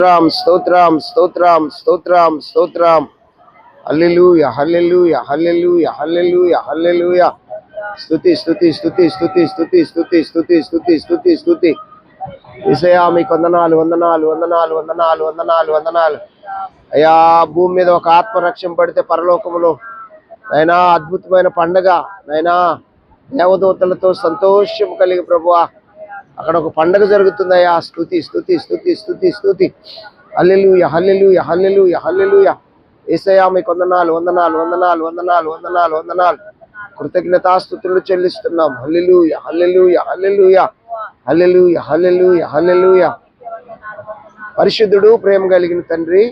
స్తోత్రం స్తోత్రం స్తోత్రం స్తోత్రం స్తోత్రం. హల్లెలూయ హల్లెలూయ హల్లెలూయ హల్లెలూయ హల్లెలూయ. స్తుతి స్తుతి స్తుతి స్తుతి స్తుతి స్తుతి స్తుతి స్తుతి స్తుతి స్తుతి. ఇసయా మీకు వందనాలు వందనాలు వందనాలు వందనాలు వందనాలు వందనాలు. అయ్యా భూమి మీద ఒక ఆత్మరక్ష్యం పడితే పరలోకములో నైనా అద్భుతమైన పండగ. నైనా దేవదూతలతో సంతోషం కలిగి ప్రభువా. అక్కడ ఒక పండగ జరుగుతుందయ్యా. స్థుతి స్థుతి స్థుతి స్థుతి స్థుతి హల్లెలు హల్లెలు హల్లెలు హల్లెలు ఏసయ్యా మీకు వందనాలు వందనాలు వందనాలు వందనాలు వందనాలు. వందనాలు కృతజ్ఞతాస్థుతులు చెల్లిస్తున్నాం. హల్లెలు హల్లెలు హల్లెలు హల్లెలు హల్లెలు హల్లెలు పరిశుద్ధుడు ప్రేమ కలిగిన తండ్రి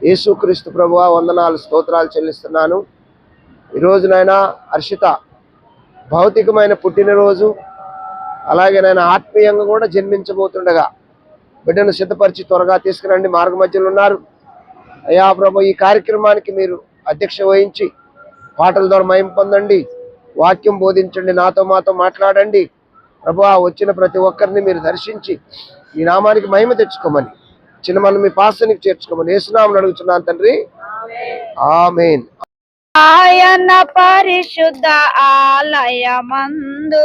యేసుక్రీస్తు ప్రభువ వందనాలు స్తోత్రాలు చెల్లిస్తున్నాను. ఈరోజునైనా హర్షిత భౌతికమైన పుట్టినరోజు. అలాగే నేను ఆత్మీయంగా కూడా జన్మించబోతుండగా బిడ్డను సిద్ధపరిచి త్వరగా తీసుకురండి. మార్గ మధ్యలో ఉన్నారు. అయ్యా ప్రభు ఈ కార్యక్రమానికి మీరు అధ్యక్ష వహించి పాటల ద్వారా మయం పొందండి. వాక్యం బోధించండి. నాతో మాతో మాట్లాడండి. ప్రభు వచ్చిన ప్రతి ఒక్కరిని మీరు దర్శించి మీ నామానికి మహిమ తెచ్చుకోమని చిన్న మనం మీ పాసనికి చేర్చుకోమని ఏసునామని అడుగుతున్నాను తండ్రి. ఆమెన్. ఆయన పరిశుద్ధ ఆలయమందు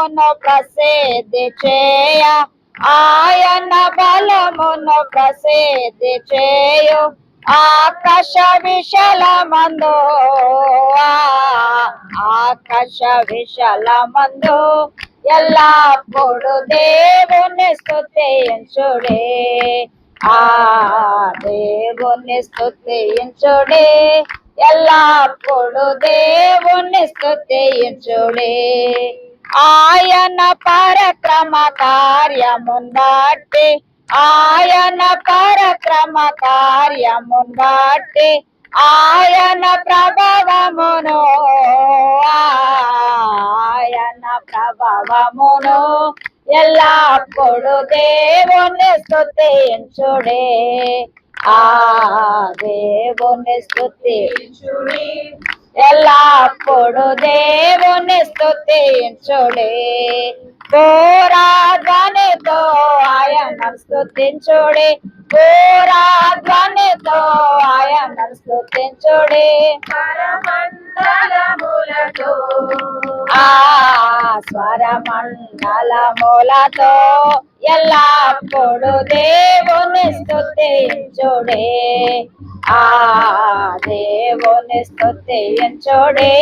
బలమును ప్రసిద్ధి చేయ. ఆయన బలమును ప్రసిద్ధి చేయు. ఆకాశ విశలమందు ఆకాశ విశలమందు ఎల్లప్పుడు దేవుని స్థుతించుడే ఆ దేవుని స్థుతించుడే ఎల్లప్పుడు దేవుని స్థుతించుడే ఆయన పరక్రమ కార్యమున్ ఆయన పరక్రమ కార్యమున్ ఆయన ప్రభావమును ఆయన ప్రభావమును ఎల్లప్పుడు దేవుని స్థుతించుడే ఆ దేవుని స్థుతించుడే ఎల్లప్పుడు దేవుని స్థుతించుడే ఘోరాధ్వనితో ఆయన స్థుతించుడే ఘోరాధ్వనితో ఆయన స్థుతించుడే స్వరమండలములతో ఆ స్వరమండలములతో ఎల్లప్పుడు దేవుని స్థుతించుడే ఆ దేవుని స్థుతించుడే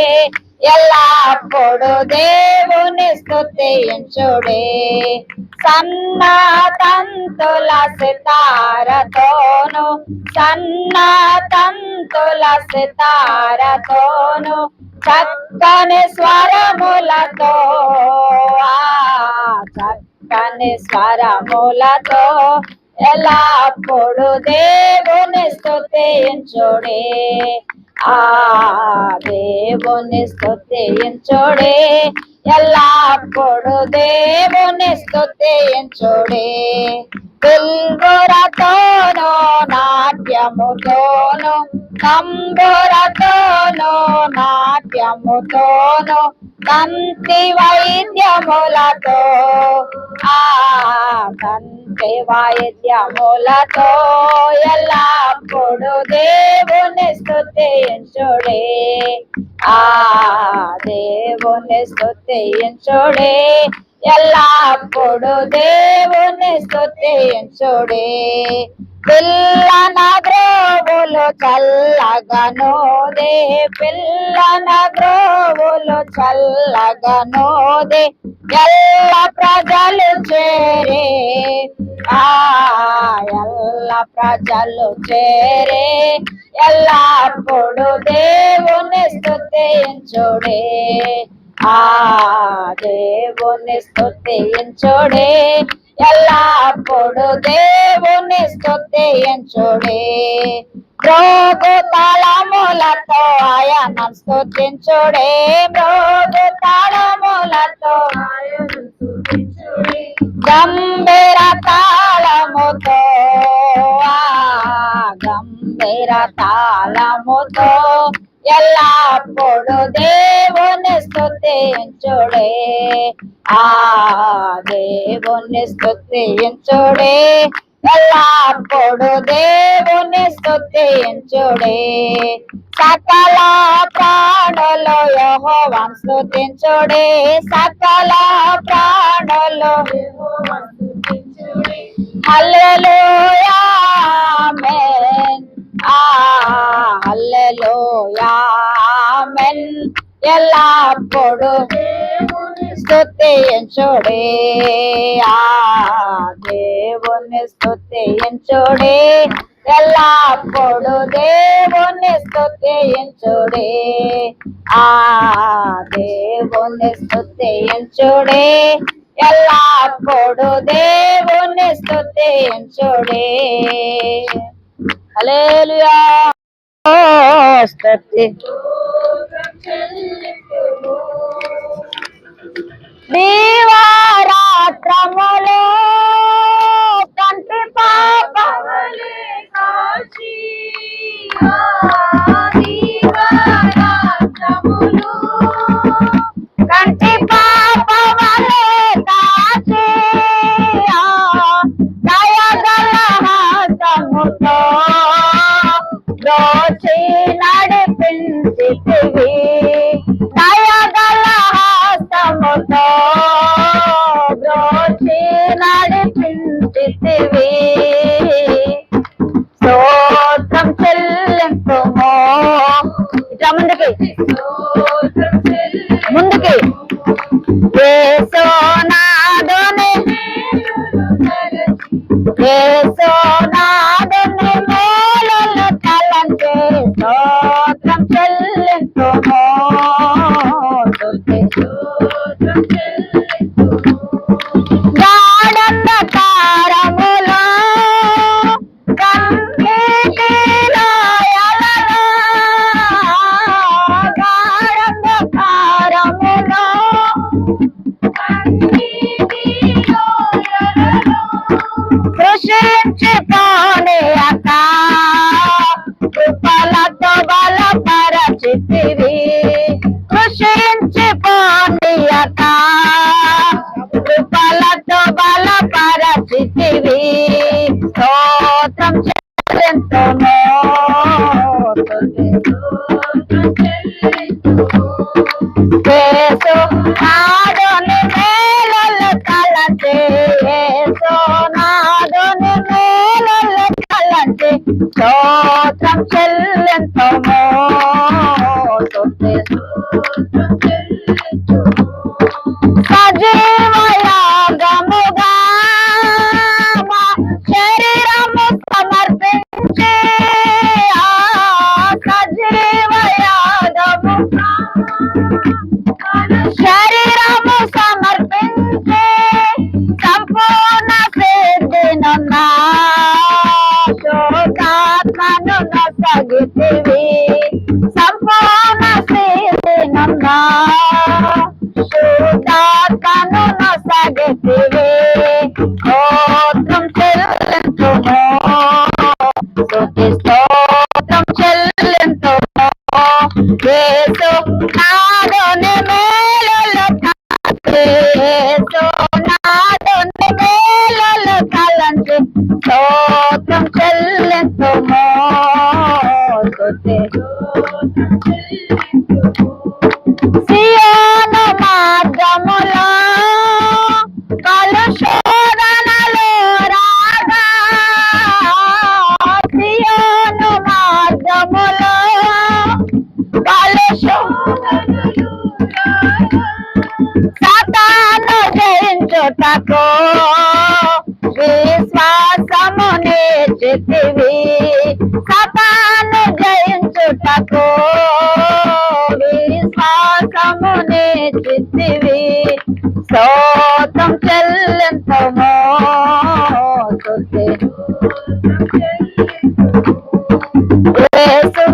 ఎల్లప్పుడు దేవుని స్థుతించుడే సన్న తంతుల సితారతోను సన్న తంతుల సితారతోను చక్కని స్వరములతో చక్కని స్వరములతో ఎల్లప్పుడు దేవుని స్తుతించుడే ఆ దేవుని స్తుతించుడే ఎల్లప్పుడు దేవుని స్తుతించుడే బిల్గురతోనో నాట్యముతోను తంబురతోనో నాట్యముతోను తంతి వైద్యములతో ఆ తన్ వైద్యములతో ఎల్లప్పుడు దేవుని స్థుతించుడే ఆ దేవుని స్థుతించుడే ఎల్లప్పుడు దేవుని స్థుతించుడే పిల్లన గ్రోవులు చల్లగనోదే పిల్లన గ్రోవులు చల్లగనోదే ఎల్ల ప్రజలు చేరే. ఆ ఎల్ల ప్రజలు చేరే. ఎల్లప్పుడు దేవుని స్థుతించుడే ఆ దేవుని స్థుతించుడే ఎల్లప్పుడు దేవుని స్థుతించుడే రోగు తలము తాళములతో ఆయన స్తుతించుడే మృదు తాళములతో. గంభీర తాళముతో. గంభీర తాళముతో. ఎల్లప్పుడు దేవుని స్తుతించుడే. ఆ దేవుని స్తుతించుడే. ఎల్లప్పుడు దేవుని స్థుతించుడే సకల ప్రాణులు యహోవాన్ స్థుతించుడే సకల ప్రాణులు హల్లెలూయా ఆమేన్. ఆ హల్లెలూయా ఆమేన్. ఎల్లప్పుడు స్థుతించుడే ఆ దేవుని స్థుతించుడే ఎల్లప్పుడు దేవుని స్థుతించుడే ఆ దేవుని స్థుతించుడే ఎల్లప్పుడు దేవుని స్థుతించుడే హల్లెలూయా. స్తుతి దీవారాత్రములో সে প্রাণে Tom, Tom, Tom, Tom, Tom, Tom, Ah. మనకు విశ్వాసము నేర్చితివి. సతాను జయించుటకు విశ్వాసము నేర్చితివి. సోతం చెల్లింతమో యేసు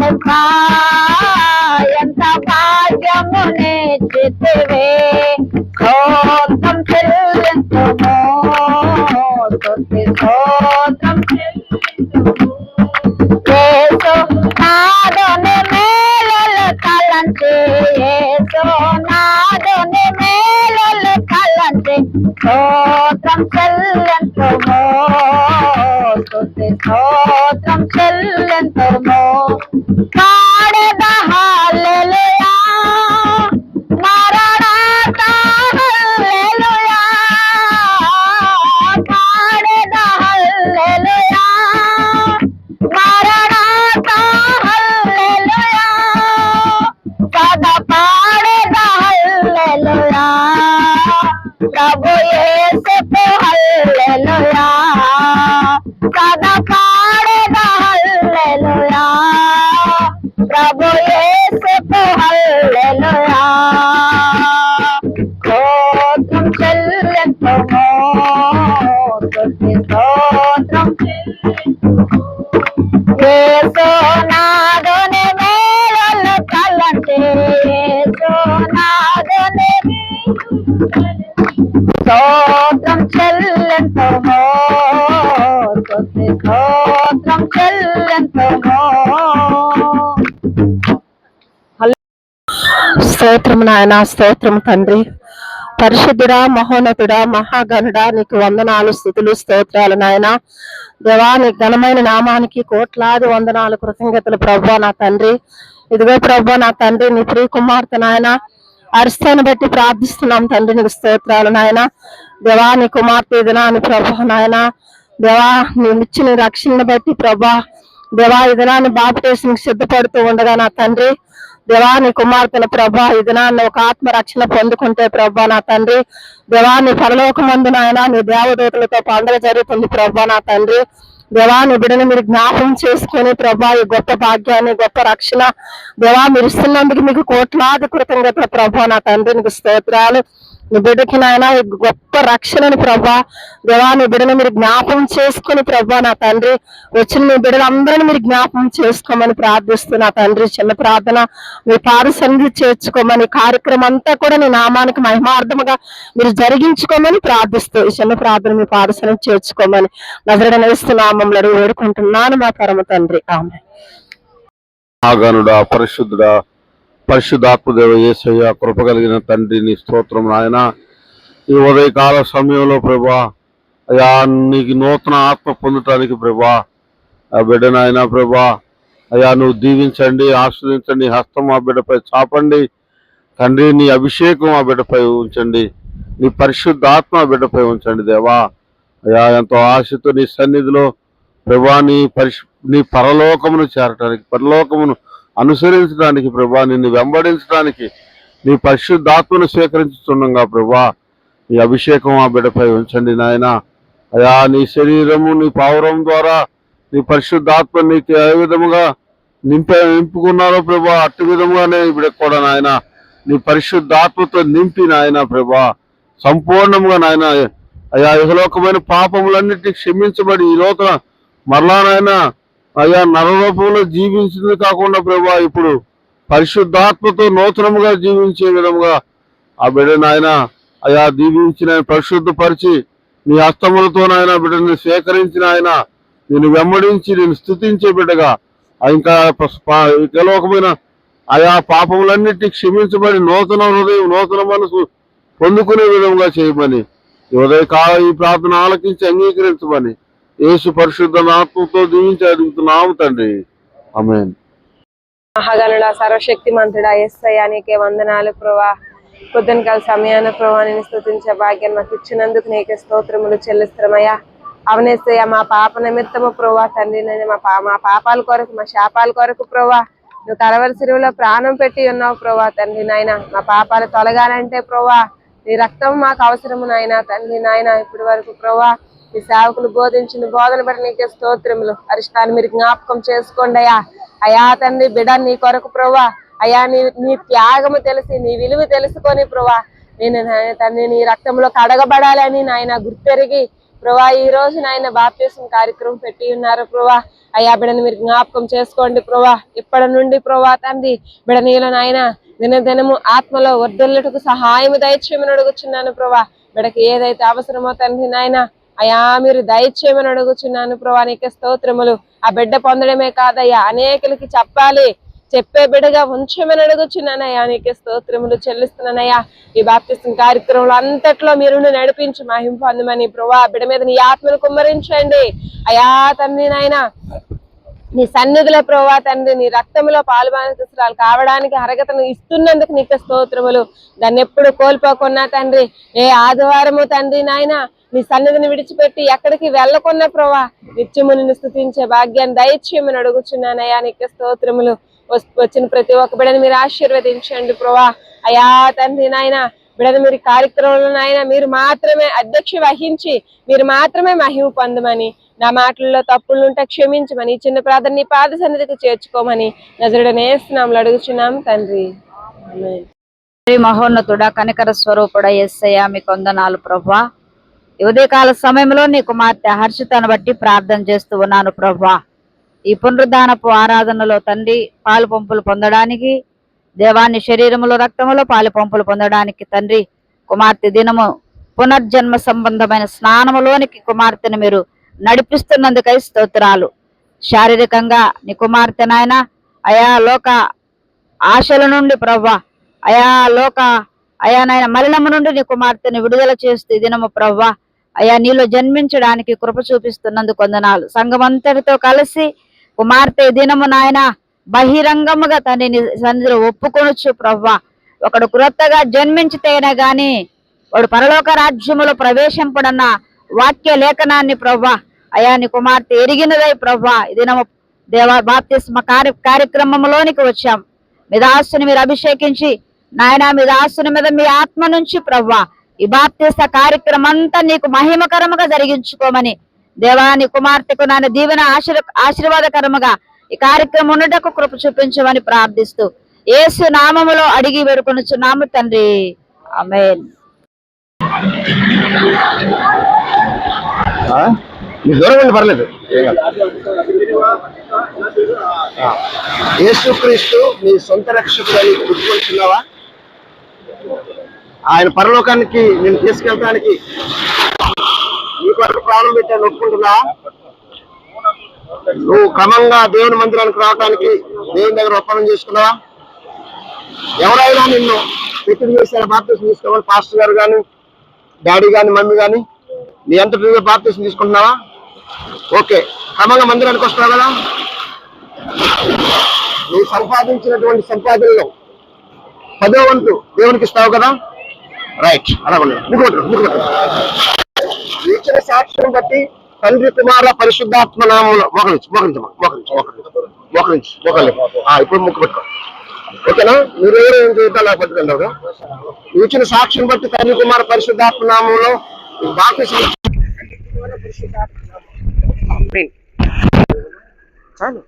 వెంబడింపా ఎంత భాగ్యము నేర్చితివే స్తోత్రం చెల్లించుము స్తుతి స్తోత్రం యేసు నాదుని మేలులు తలంచి యేసు నాదుని మేలులు తలంచి స్తోత్రం చెల్లి స్తోత్రం చెల్లించుము స్తోత్రం నాయన స్తోత్రం తండ్రి. పరిశుద్ధుడా మహోన్నతుడా మహాగణుడా నీకు వందనాలు స్థుతులు స్తోత్రాలు నాయన. దేవా నీ ఘనమైన నామానికి కోట్లాది వందనాలు కృతజ్ఞతలు ప్రభా నా తండ్రి. ఇదిగో ప్రభా నా తండ్రి నీ ప్రియ కుమార్తె నాయన. అరిస్తాను బట్టి ప్రార్థిస్తున్నాం తండ్రి నీకు స్తోత్రాలు నాయన. దేవా నీ కుమార్తె దినాన్ని ప్రభా నాయన. దేవా నీ రక్షణను బట్టి ప్రభా దేవా ఈ దినాన్ని బాప్టేషన్ సిద్ధపడుతూ ఉండగా నా తండ్రి. దేవాని కుమార్తెను ప్రభా ఈ దినాన్ని ఒక ఆత్మ రక్షణ పొందుకుంటే ప్రభా నా తండ్రి. దేవాని పరలోకమందు నాయన నీ దేవదూతలతో పండుగ జరుగుతుంది ప్రభా నా తండ్రి. దేవా బిడ్డని మీరు జ్ఞాపం చేసుకొని ప్రభా ఈ గొప్ప భాగ్యాన్ని గొప్ప రక్షణ దేవా మీరు ఇస్తున్నందుకు మీకు కోట్లాది కృతజ్ఞతలు ప్రభా నా తండ్రి నీకు స్తోత్రాలు. నీ బిడ్డకి నాయన గొప్ప రక్షణని ప్రభా దేవా నీ బిడ్డని మీరు జ్ఞాపకం చేసుకుని ప్రభా నా తండ్రి. వచ్చిన మీ బిడ్డలందరినీ మీరు జ్ఞాపకం చేసుకోమని ప్రార్థిస్తున్నా తండ్రి. చిన్న ప్రార్థన మీ పాద సన్నిధి చేర్చుకోమని కార్యక్రమం అంతా కూడా నీ నామానికి మహిమార్థముగా మీరు జరిగించుకోమని ప్రార్థిస్తూ ఈ చిన్న ప్రార్థన మీ పాద సన్నిధి చేర్చుకోమని నజరడ నేస్తున్నామంలో వేడుకుంటున్నాను మా పరమ తండ్రి. ఆమె ఆగనుడా పరిశుద్ధుడా పరిశుద్ధాత్మదేవ ఏసయ్య కృప కలిగిన తండ్రి నీ స్తోత్రం నాయన. ఈ ఉదయకాల సమయంలో ప్రభా అయా నీకు నూతన ఆత్మ పొందటానికి ప్రభా ఆ బిడ్డ నాయన ప్రభా అయా నువ్వు దీవించండి ఆస్వాదించండి హస్తం ఆ బిడ్డపై చాపండి. తండ్రి నీ అభిషేకం ఆ బిడ్డపై ఉంచండి. నీ పరిశుద్ధాత్మ ఆ బిడ్డపై ఉంచండి దేవా. అయా ఎంతో ఆశతో నీ సన్నిధిలో ప్రభా నీ పరిశు నీ పరలోకమును చేరటానికి పరలోకమును అనుసరించడానికి ప్రభా నిన్ను వెంబడించడానికి నీ పరిశుద్ధాత్మను స్వీకరించుతుండగా ప్రభా. నీ అభిషేకం ఆ బిడ్డపై ఉంచండి నాయన. అయా నీ శరీరము నీ పావురం ద్వారా నీ పరిశుద్ధాత్మ నీకు ఏ విధముగా నింప నింపుకున్నారో ప్రభా అట్టి విధముగానే ఇప్పుడు కూడా నాయన నీ పరిశుద్ధాత్మతో నింపి నాయన ప్రభా. సంపూర్ణముగా నాయన అయా ఇహలోకమైన పాపములన్నిటినీ క్షమించబడి ఈ లోకన మరలా నాయన అయ్యా నరరూపంలో జీవించింది కాకుండా ప్రభా ఇప్పుడు పరిశుద్ధాత్మతో నూతనముగా జీవించే విధముగా ఆ బిడ్డ నాయన అయా దీవించిన పరిశుద్ధపరిచి నీ హస్తములతో నాయన బిడ్డని సేకరించిన ఆయన నేను వెంబడించి నేను స్థుతించే బిడ్డగా ఆ ఇంకా ప- ఆయా పాపములన్నిటి క్షమించబడి నూతన హృదయం నూతన మనసు పొందుకునే విధంగా చేయమని ఈ ఉదయకాల ఈ ప్రార్థన ఆలకించి అంగీకరించమని యేసు పరిశుద్ధ ఆత్మతో దీవించి అడుగుతున్నాము తండ్రి. ఆమేన్. మహాగణుడ సర్వశక్తి మంతుడా ఎస్ఐ వందనాలు ప్రభా. పొద్దున కాల సమయాన ప్రభా నేను భాగ్యం మాకు ఇచ్చినందుకు నీకే స్తోత్రములు చెల్లిస్తున్నామయ్యా. అవనేసయ్య మా పాప నిమిత్తము ప్రభా తండ్రి నేను మా పా మా పాపాల కొరకు మా శాపాల కొరకు ప్రభా. నువ్వు కలవరి సిరువులో ప్రాణం పెట్టి ఉన్నావు ప్రభా తండ్రి నాయన. మా పాపాలు తొలగాలంటే ప్రభా నీ రక్తం మాకు అవసరము నాయన తండ్రి నాయన. ఇప్పటి వరకు ప్రభా ఈ సేవకులు బోధించిన బోధన బట్టి నీకే స్తోత్రములు. అరిష్టాన్ని మీరు జ్ఞాపకం చేసుకోండి అయ్యా. అయా తండ్రి బిడ నీ కొరకు ప్రభా అయా నీ నీ త్యాగము తెలిసి నీ విలువ తెలుసుకొని ప్రభా నేను నాయన తండ్రి నీ రక్తంలో కడగబడాలని నాయన గుర్తెరిగి ప్రభా ఈ రోజు నాయన బాప్తీసం కార్యక్రమం పెట్టి ఉన్నారు ప్రభా అయ్యా బిడని మీరు జ్ఞాపకం చేసుకోండి ప్రభా ఇప్పటి నుండి ప్రభా తండ్రి బిడ నీలో నాయన దినదినము ఆత్మలో వర్ధుల్లటకు సహాయము దయచేయమని అడుగుచున్నాను ప్రభా బిడకి ఏదైతే అవసరమో తండ్రి నాయన అయా మీరు దయచేయమని అడుగుచున్నాను ప్రభా నీకే స్తోత్రములు. ఆ బిడ్డ పొందడమే కాదయ్యా అనేకులకి చెప్పాలి. చెప్పే బిడ్డగా ఉంచమని అడుగుచున్నానయ్యా నీకే స్తోత్రములు చెల్లిస్తున్నానయ్యా. ఈ బాప్తిస్తున్న కార్యక్రమంలో అంతట్లో మీరు నడిపించి మహింపు అందమని ప్రభా బిడ్డ మీద నీ ఆత్మను కుమ్మరించండి. అయా తండ్రి నాయనా నీ సన్నిధిలో ప్రభా తండ్రి నీ రక్తంలో పాలుబాధితురాలు కావడానికి అర్హతను ఇస్తున్నందుకు నీకు స్తోత్రములు. దాన్ని ఎప్పుడు కోల్పోకున్నా తండ్రి ఏ ఆదివారము తండ్రి నాయన నీ సన్నిధిని విడిచిపెట్టి ఎక్కడికి వెళ్ళకున్నా ప్రభా నిత్యము నిన్ను స్థుతించే భాగ్యాన్ని దయచేయమని అడుగుచున్నానయ్యా. నీకు స్తోత్రములు. వచ్చిన ప్రతి ఒక్క బిడని మీరు ఆశీర్వదించండి ప్రభా. అయా తండ్రి నాయన బిడని మీరు కార్యక్రమంలో నాయన మీరు మాత్రమే అధ్యక్ష వహించి మీరు మాత్రమే మహిమ పొందమని నా మాటల్లో తప్పులు ఉంటే క్షమించమని చిన్న ప్రార్థన నీ పాద సన్నిధికి చేర్చుకోమని నజరుడనేస్తున్నాం అడుగుచున్నాం తండ్రి. మహోన్నతుడా కనికర స్వరూపుడ ఎస్సయ్య మీకు వందనాలు ప్రభా. ఉదయకాల సమయంలో నీ కుమార్తె హర్షితను బట్టి ప్రార్థన చేస్తూ ఉన్నాను ప్రభా. ఈ పునరుద్ధానపు ఆరాధనలో తండ్రి పాలు పంపులు పొందడానికి దేవాన్ని శరీరములో రక్తములో పాలు పంపులు పొందడానికి తండ్రి కుమార్తె దినము పునర్జన్మ సంబంధమైన స్నానములోనికి కుమార్తెను మీరు నడిపిస్తున్నందుకై స్తోత్రాలు. శారీరకంగా నీ కుమార్తె నాయన అయా లోక ఆశల నుండి ప్రవ్వా అయా లోక అయా నాయన మలినము నుండి నీ కుమార్తెను విడుదల చేస్తూ దినము ప్రవ్వా అయా నీలో జన్మించడానికి కృప చూపిస్తున్నందుకు వందనాలు. సంఘమంతటితో కలిసి కుమార్తె దినము నాయన బహిరంగముగా తనని సన్నిధిలో ఒప్పుకొనొచ్చు ప్రవ్వా. ఒకడు క్రొత్తగా జన్మించితేనే గాని వాడు పరలోక రాజ్యములో ప్రవేశింపడన్న వాక్య లేఖనాన్ని ప్రవ్వా అయా నీ కుమార్తె ఎరిగినదై ప్రవ్వా. దినము దేవా బాప్తిస్మ కార్య కార్యక్రమంలోనికి వచ్చాం. మీద ఆస్తుని మీరు అభిషేకించి నాయన మీద ఆస్తుని మీద మీ ఆత్మ నుంచి ప్రవ్వా. ఈ బాప్తిస్త కార్యక్రమం అంతా నీకు మహిమకరముగా జరిగించుకోమని దేవాని కుమార్తెకు నాన్న దీవెన ఆశీర్ ఆశీర్వాదకరముగా ఈ కార్యక్రమం ఉండటకు కృప చూపించమని ప్రార్థిస్తూ ఏసు నామములో అడిగి వేడుకొనుచున్నాము తండ్రి. అమేన్ మీ దూరం పర్లేదు. యేసుక్రీస్తు నీ సొంత రక్షకుడని గుర్తుకొచ్చున్నావా ఆయన పరలోకానికి నేను తీసుకెళ్ళడానికి నీ కొరకు ప్రాణం పెట్టాను ఒప్పుకుంటున్నా నువ్వు క్రమంగా దేవుని మందిరానికి రావడానికి దేవుని దగ్గర ఒప్పందం చేసుకున్నా ఎవరైనా నిన్ను పెట్టిన చేసిన బాప్తీసం తీసుకోవాలి పాస్టర్ గారు కానీ డాడీ కానీ మమ్మీ కానీ నీ ఎంత బాప్తీసం తీసుకుంటున్నావా? ఓకే క్రమంగా మందిరానికి వస్తున్నావు కదా? నువ్వు సంపాదించినటువంటి సంపాదనలో పదో వంతు దేవునికి ఇస్తావు కదా? రైట్ అలాగే సాక్ష్యం బట్టి తండ్రి కుమార పరిశుద్ధాత్మ నామంలో మోకరించి మోకరించమా? మోకరించి మోకరించి మోకరించి మోకలి ఇప్పుడు ముక్కు పెట్టుకో. ఓకేనా? మీరు ఏం చేద్దాం అలా పట్టుకెళ్తారు ఇచ్చిన సాక్ష్యం బట్టి తండ్రి కుమార పరిశుద్ధాత్మ నామంలో బాప్తిసం చాలు.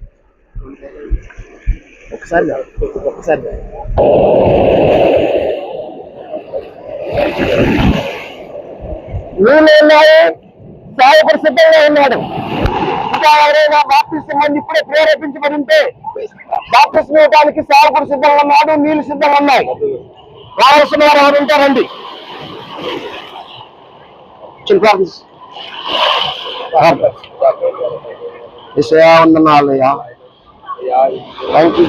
ఒకసారి ఒకసారి నీళ్ళు ఉన్నాయి సాయకుడు సిద్ధంగా ఉన్నాడు. ఇంకా ఎవరైనా బాప్తిసం మంది ఇప్పుడే ప్రేరేపించబడి ఉంటే బాప్తిసం ఇవ్వడానికి సేవకుడు సిద్ధంగా ఉన్నాడు నీళ్ళు సిద్ధంగా ఉన్నాయి. రావాల్సిన వారు ఎవరు ఉంటారండి చిన్న విషయా వందనాలయ్యా థ్యాంక్ యూ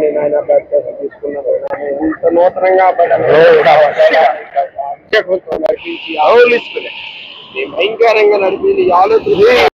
తీసుకొని నాయన బాప్తిజం తీసుకున్నారు. ఇంత నూతనంగా భయంకరంగా నడిపి ఆలోచన